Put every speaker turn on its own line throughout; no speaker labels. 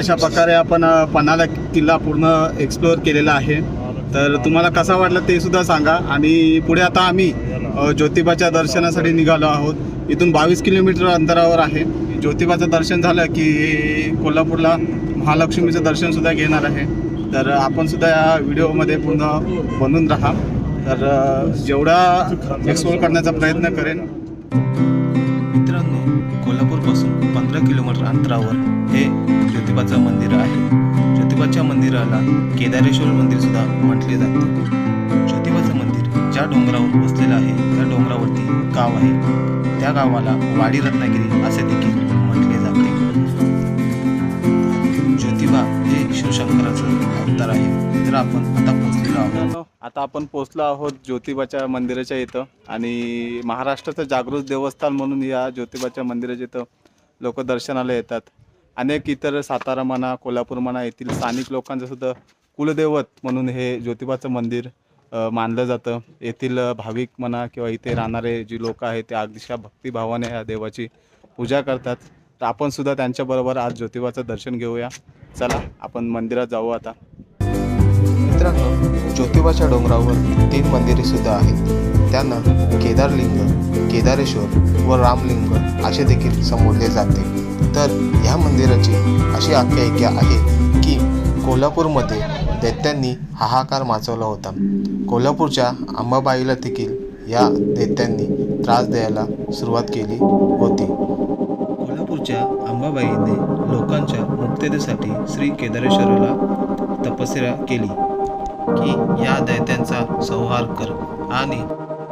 अशा प्रकारे आपण अ, पन्हाळा किल्ला पूर्ण एक्सप्लोअर केलेला आहे. तर तुम्हाला कसा वाटला ते सुद्धा सांगा. आणि पुढे आता आम्ही ज्योतिबाच्या दर्शनासाठी निघालो आहोत. इथून बावीस किलोमीटर अंतरावर आहे. ज्योतिबाचं दर्शन झालं की कोल्हापूरला महालक्ष्मीचं दर्शनसुद्धा घेणार आहे. तर आपण सुद्धा या व्हिडिओमध्ये पूर्ण बनून राहा. तर जेवढा एक्सप्लोअर करण्याचा प्रयत्न करेन.
मित्रांनो कोल्हापूरपासून पंधरा किलोमीटर अंतरावर हे ज्योतिबाचं मंदिर आहे. ज्योतिबाच्या मंदिराला केदारेश्वर मंदिर सुद्धा म्हटले जाते. ज्योतिबाचं मंदिर ज्या डोंगरावर वसलेलं आहे त्या डोंगरावरती गाव आहे. त्या गावाला वाडी रत्नागिरी असे देखील म्हटले जाते. ज्योतिबा हे शिवशंकराचं अवतार आहे. तर आपण आता पोहोचलेलो आहोत.
आता आपण पोहोचलो आहोत ज्योतिबाच्या मंदिराच्या इथं. आणि महाराष्ट्राचं जागृत देवस्थान म्हणून या ज्योतिबाच्या मंदिराच्या इथं लोक दर्शनाला येतात. अनेक इतर सातारा म्हणा कोल्हापूर म्हणा येथील स्थानिक लोकांचं सुद्धा कुलदैवत म्हणून हे ज्योतिबाचं मंदिर मानलं जातं. येथील भाविक म्हणा किंवा इथे राहणारे जी लोक आहेत ते अगदीशा भक्तिभावाने या देवाची पूजा करतात. तर आपण सुद्धा त्यांच्याबरोबर आज ज्योतिबाचं दर्शन घेऊया. चला आपण मंदिरात जाऊ आता.
मित्रांनो ज्योतिबाच्या डोंगरावर तीन मंदिरे सुद्धा आहेत. त्यांना केदारलिंग केदारेश्वर व रामलिंग असे देखील संबोधले जाते. तर ह्या मंदिराची अशी आख्यायिका आहे की कोल्हापूरमध्ये दैत्यांनी हाहाकार माचवला होता. कोल्हापूरच्या अंबाबाईला देखील या दैत्यांनी त्रास द्यायला सुरुवात केली होती. कोल्हापूरच्या अंबाबाईने लोकांच्या मुक्ततेसाठी श्री केदारेश्वराला तपस्या केली की या दैत्यांचा संहार कर आणि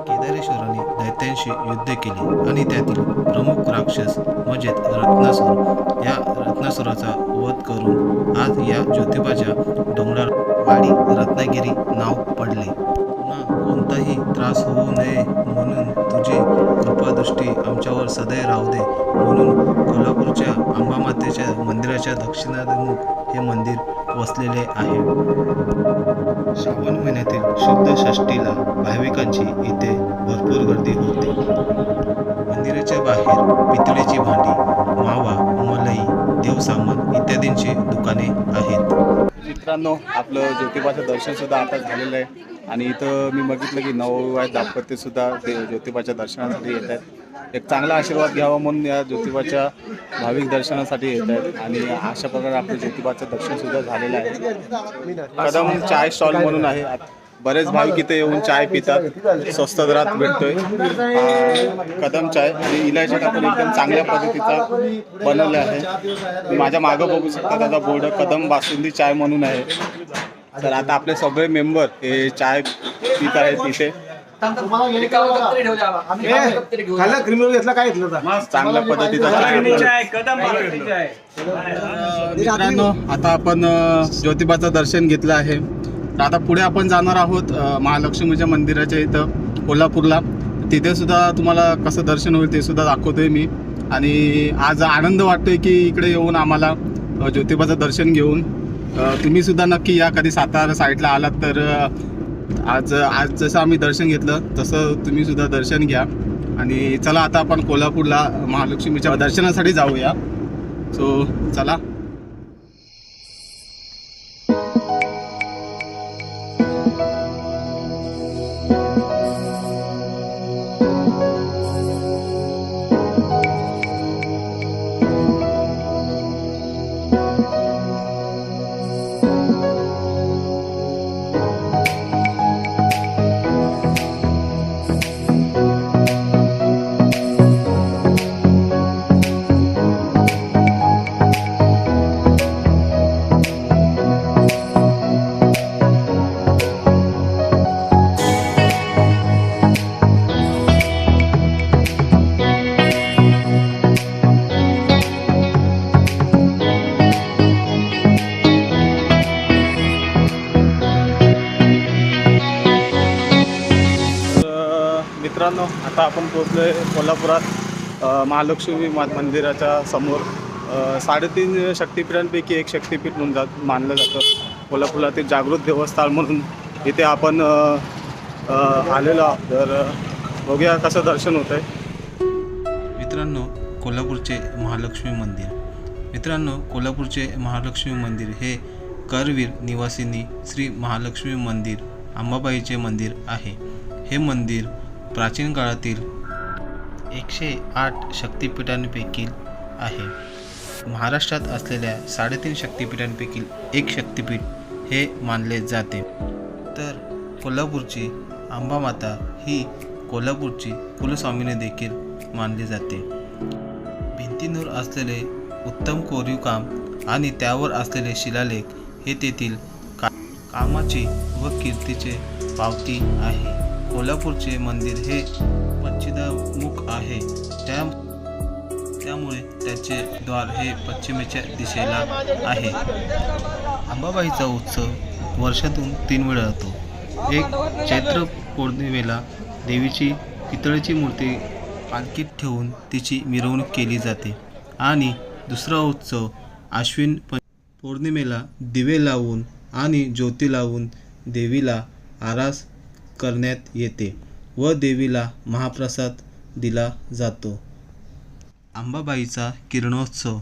केदारेश्वराने दैत्यांशी युद्ध केले आणि त्यातील प्रमुख राक्षस म्हणजेच रत्नासूर या रत्नासुराचा वध करून आज या ज्योतिबाच्या डोंगराळ वाडी रत्नागिरी नाव पडले. पुन्हा कोणताही त्रास होऊ नये म्हणून तुझी कृपादृष्टी आमच्यावर सदैव राहू दे म्हणून कोल्हापूरच्या अंबामातेच्या मंदिराच्या दक्षिणाभिमुख हे मंदिर वसलेले आहे. श्रावण महिन्यातील शुद्ध षष्टीला भाविकांची इथे भरपूर गर्दी होते. मंदिराच्या बाहेर पितळेची भांडी मावा मलई देवसामान इत्यादींची दुकाने आहेत.
मित्रांनो आपलं ज्योतिबाचं दर्शन सुद्धा आता झालेलं आहे. आणि इथं मी बघितलं की नवविवाहित दाम्पत्य सुद्धा ते ज्योतिबाच्या दर्शनासाठी येत आहेत. एक चांगला आशीर्वाद घ्यावा म्हणून या ज्योतिबाच्या भाविक दर्शनासाठी येत आहेत. आणि अशा प्रकारे आपलं ज्योतिबाचं दर्शन सुद्धा झालेलं आहे. कदम चाय स्टॉल म्हणून आहे. बरेच भाविक इथे येऊन चाय पितात. स्वस्त दरात भेटतोय. हा कदम चाय आणि इलायची टाकून एकदम चांगल्या पद्धतीचा बनवलं आहे. तुम्ही माझ्या मागं बघू शकता त्याचा बोर्ड कदम बासुंदी चाय म्हणून आहे. तर आता आपले सगळे मेंबर हे चाय पित आहेत इथे.
खाल्ला क्रीम घेतला काय घेतलं
चांगल्या पद्धतीचा आता आपण ज्योतिबाचं दर्शन घेतलं आहे. तर आता पुढे आपण जाणार आहोत महालक्ष्मीच्या मंदिराच्या इथं कोल्हापूरला. तिथे सुद्धा तुम्हाला कसं दर्शन होईल ते सुद्धा दाखवतोय मी. आणि आज आनंद वाटतोय की इकडे येऊन आम्हाला ज्योतिबाचं दर्शन घेऊन तुम्ही सुद्धा नक्की या. कधी सातारा साईडला आलात तर आज आज जसं आम्ही दर्शन घेतलं तसं तुम्ही सुद्धा दर्शन घ्या. आणि चला आता आपण कोल्हापूरला महालक्ष्मीच्या दर्शनासाठी जाऊया. सो चला. मित्रांनो आता आपण पोहोचलो आहे कोल्हापुरात महालक्ष्मी मा मंदिराच्या समोर. साडेतीन शक्तिपीठांपैकी एक शक्तिपीठ म्हणून जात मानलं जातं. कोल्हापूरला ते जागृत देवस्थान म्हणून इथे आपण आलेलो आहोत. तर बघूया कसं दर्शन होतं आहे
मित्रांनो कोल्हापूरचे महालक्ष्मी मंदिर. मित्रांनो कोल्हापूरचे महालक्ष्मी मंदिर हे करवीर निवासिनी श्री महालक्ष्मी मंदिर अंबाबाईचे मंदिर आहे. हे मंदिर प्राचीन काळातील एकशे आठ शक्तिपीठांपैकी आहे. महाराष्ट्रात असलेल्या साडेतीन शक्तिपीठांपैकी एक शक्तिपीठ हे मानले जाते. तर कोल्हापूरची अंबामाता ही कोल्हापूरची कुलस्वामीने देखील मानली जाते. भिंतींवर असलेले उत्तम कोरीव काम आणि त्यावर असलेले शिलालेख हे तेथील का कामाची व कीर्तीचे पावती आहे. कोल्हापूरचे मंदिर हे पश्चिमामुख आहे. त्या त्यामुळे त्याचे द्वार हे पश्चिमेच्या दिशेला आहे. अंबाबाईचा उत्सव वर्षातून तीन वेळा होतो. एक चैत्र पौर्णिमेला देवीची पितळेची मूर्ती पालखीत ठेवून तिची मिरवणूक केली जाते. आणि दुसरा उत्सव आश्विन प पौर्णिमेला दिवे लावून आणि ज्योती लावून देवीला आरास करण्यात येते व देवीला महाप्रसाद दिला जातो. अंबाबाईचा किरणोत्सव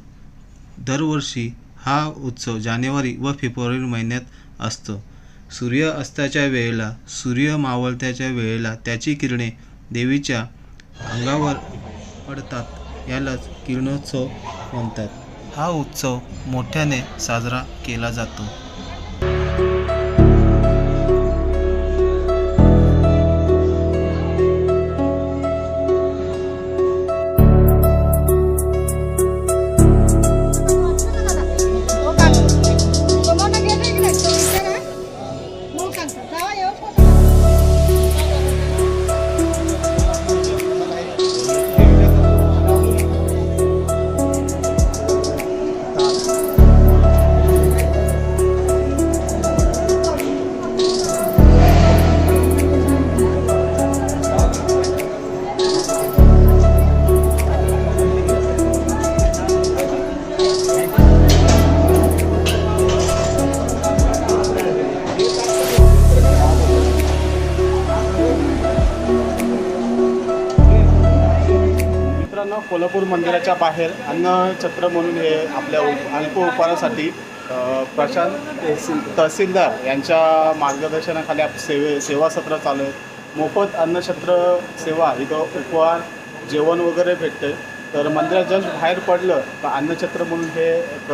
दरवर्षी हा उत्सव जानेवारी व फेब्रुवारी महिन्यात असतो. सूर्य अस्ताच्या वेळेला सूर्य मावळत्याच्या वेळेला त्याची किरणे देवीच्या अंगावर पडतात यालाच किरणोत्सव म्हणतात. हा उत्सव मोठ्याने साजरा केला जातो.
कोल्हापूर मंदिराच्या बाहेर अन्नछत्र म्हणून हे आपल्या उप- अल्प उपहारासाठी प्रशांत तहसील तहसीलदार यांच्या मार्गदर्शनाखाली आप सेवे सेवा सत्र चालू आहे मोफत अन्नछत्र सेवा इथं उपहार जेवण वगैरे भेटते. तर मंदिरात जस्ट बाहेर पडलं तर अन्नछत्र म्हणून हे एक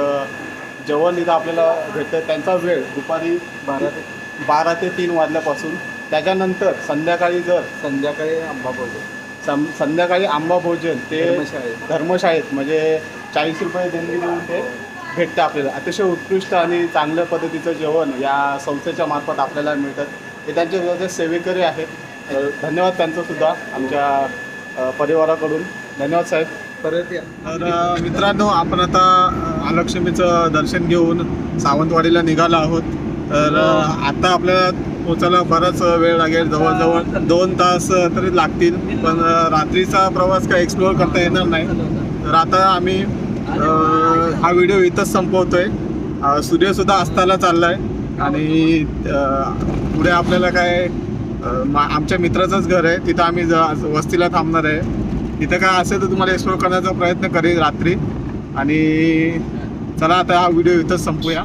जेवण इथं आपल्याला भेटतं. त्यांचा वेळ दुपारी बारा ते बारा ते तीन वाजल्यापासून. त्याच्यानंतर संध्याकाळी जर
संध्याकाळी आंबा बोलतो
सं संध्याकाळी आंबा भोजन ते
धर्मशाळेत.
धर्मशाळेत म्हणजे चाळीस रुपये देणगी देऊन ते भेटतं आपल्याला. अतिशय उत्कृष्ट आणि चांगल्या पद्धतीचं जेवण या संस्थेच्या मार्फत आपल्याला मिळतं. हे त्यांचे जे सेवेकरी आहेत धन्यवाद त्यांचं सुद्धा आमच्या परिवाराकडून. धन्यवाद साहेब.
परत या.
तर मित्रांनो आपण आता महालक्ष्मीचं दर्शन घेऊन सावंतवाडीला निघालो आहोत. तर आता आपल्याला पोचायला बराच वेळ लागेल. जवळजवळ दोन तास तरी लागतील. पण रात्रीचा प्रवास काय एक्सप्लोअर करता येणार नाही. तर आता आम्ही हा व्हिडिओ इथंच संपवतोय. सूर्यसुद्धा अस्ताला चालला आहे आणि पुढे आपल्याला काय मा- आमच्या मित्राचंच घर आहे. तिथं आम्ही ज- वस्तीला थांबणार आहे. तिथं काय असेल तर तुम्हाला एक्सप्लोर करण्याचा प्रयत्न करेल रात्री. आणि चला आता हा व्हिडिओ इथंच संपूया.